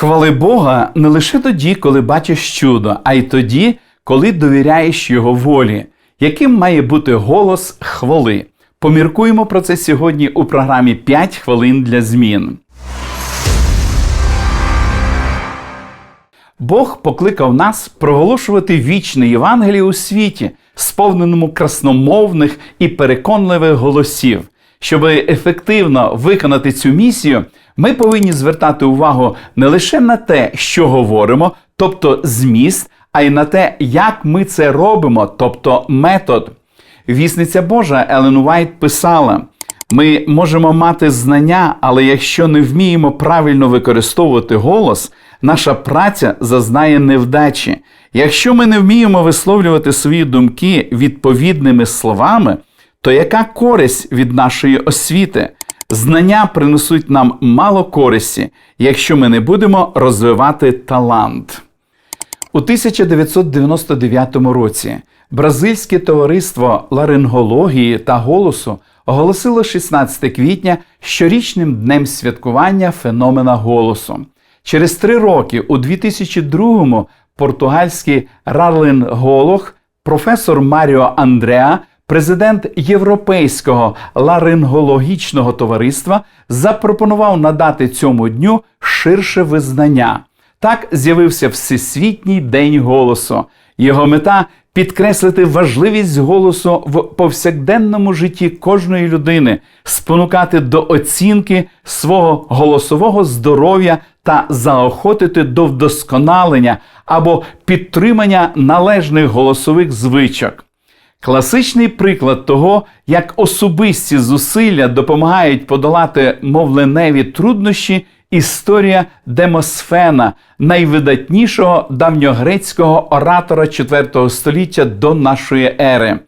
Хвали Бога не лише тоді, коли бачиш чудо, а й тоді, коли довіряєш Його волі. Яким має бути голос хвали? Поміркуємо про це сьогодні у програмі «5 хвилин для змін. Бог покликав нас проголошувати вічне Євангеліє у світі, сповненому красномовних і переконливих голосів. Щоб ефективно виконати цю місію, ми повинні звертати увагу не лише на те, що говоримо, тобто зміст, а й на те, як ми це робимо, тобто метод. Вісниця Божа Елен Уайт писала: ми можемо мати знання, але якщо не вміємо правильно використовувати голос, наша праця зазнає невдачі. Якщо ми не вміємо висловлювати свої думки відповідними словами, то яка користь від нашої освіти? Знання принесуть нам мало користі, якщо ми не будемо розвивати талант. У 1999 році Бразильське товариство ларингології та голосу оголосило 16 квітня щорічним днем святкування феномена голосу. Через три роки, у 2002-му, португальський рарлинголог, професор Маріо Андреа, президент Європейського ларингологічного товариства, запропонував надати цьому дню ширше визнання. Так з'явився Всесвітній день голосу. Його мета підкреслити важливість голосу в повсякденному житті кожної людини, спонукати до оцінки свого голосового здоров'я та заохотити до вдосконалення або підтримання належних голосових звичок. Класичний приклад того, як особисті зусилля допомагають подолати мовленеві труднощі, історія Демосфена, найвидатнішого давньогрецького оратора IV століття до нашої ери.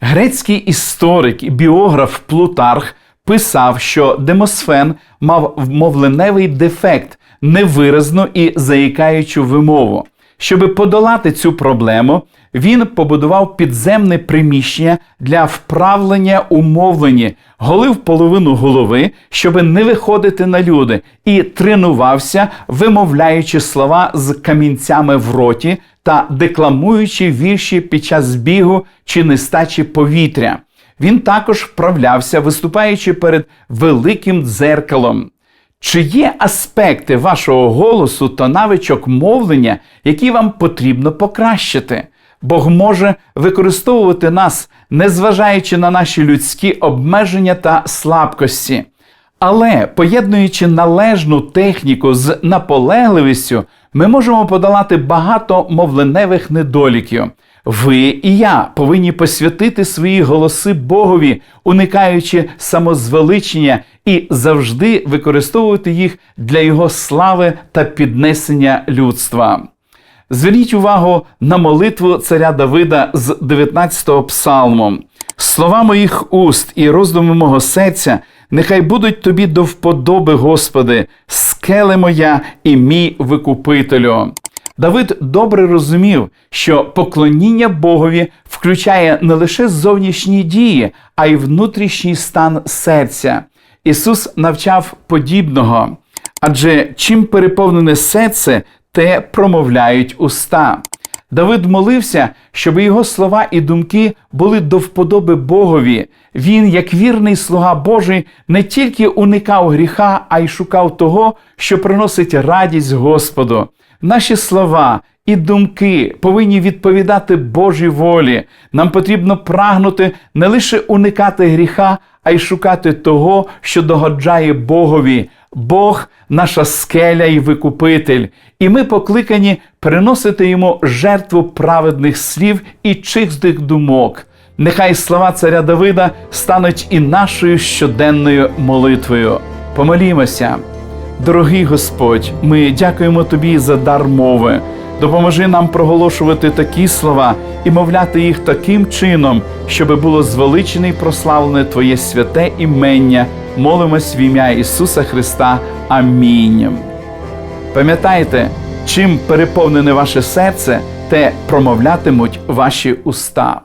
Грецький історик і біограф Плутарх писав, що Демосфен мав мовленевий дефект, невиразну і заїкаючу вимову. Щоби подолати цю проблему, він побудував підземне приміщення для вправлення у мовленні, голив половину голови, щоби не виходити на люди, і тренувався, вимовляючи слова з камінцями в роті та декламуючи вірші під час бігу чи нестачі повітря. Він також вправлявся, виступаючи перед великим дзеркалом. Чи є аспекти вашого голосу та навичок мовлення, які вам потрібно покращити? Бог може використовувати нас, незважаючи на наші людські обмеження та слабкості. Але поєднуючи належну техніку з наполегливістю, ми можемо подолати багато мовленевих недоліків. Ви і я повинні посвятити свої голоси Богові, уникаючи самозвеличення і завжди використовувати їх для Його слави та піднесення людства. Зверніть увагу на молитву царя Давида з 19-го псалму. Слова моїх уст і роздуми мого серця нехай будуть тобі до вподоби, Господи, скеле моя і мій викупителю. Давид добре розумів, що поклоніння Богові включає не лише зовнішні дії, а й внутрішній стан серця. Ісус навчав подібного. Адже чим переповнене серце, те промовляють уста. Давид молився, щоб його слова і думки були до вподоби Богові. Він, як вірний слуга Божий, не тільки уникав гріха, а й шукав того, що приносить радість Господу. Наші слова і думки повинні відповідати Божій волі. Нам потрібно прагнути не лише уникати гріха, а й шукати того, що догоджає Богові. Бог наша скеля і викупитель, і ми покликані приносити йому жертву праведних слів і чистих думок. Нехай слова царя Давида стануть і нашою щоденною молитвою. Помолімося. Дорогий Господь, ми дякуємо Тобі за дар мови. Допоможи нам проголошувати такі слова і мовляти їх таким чином, щоби було звеличене і прославлене Твоє святе імення. Молимось в ім'я Ісуса Христа. Амінь. Пам'ятайте, чим переповнене ваше серце, те промовлятимуть ваші уста.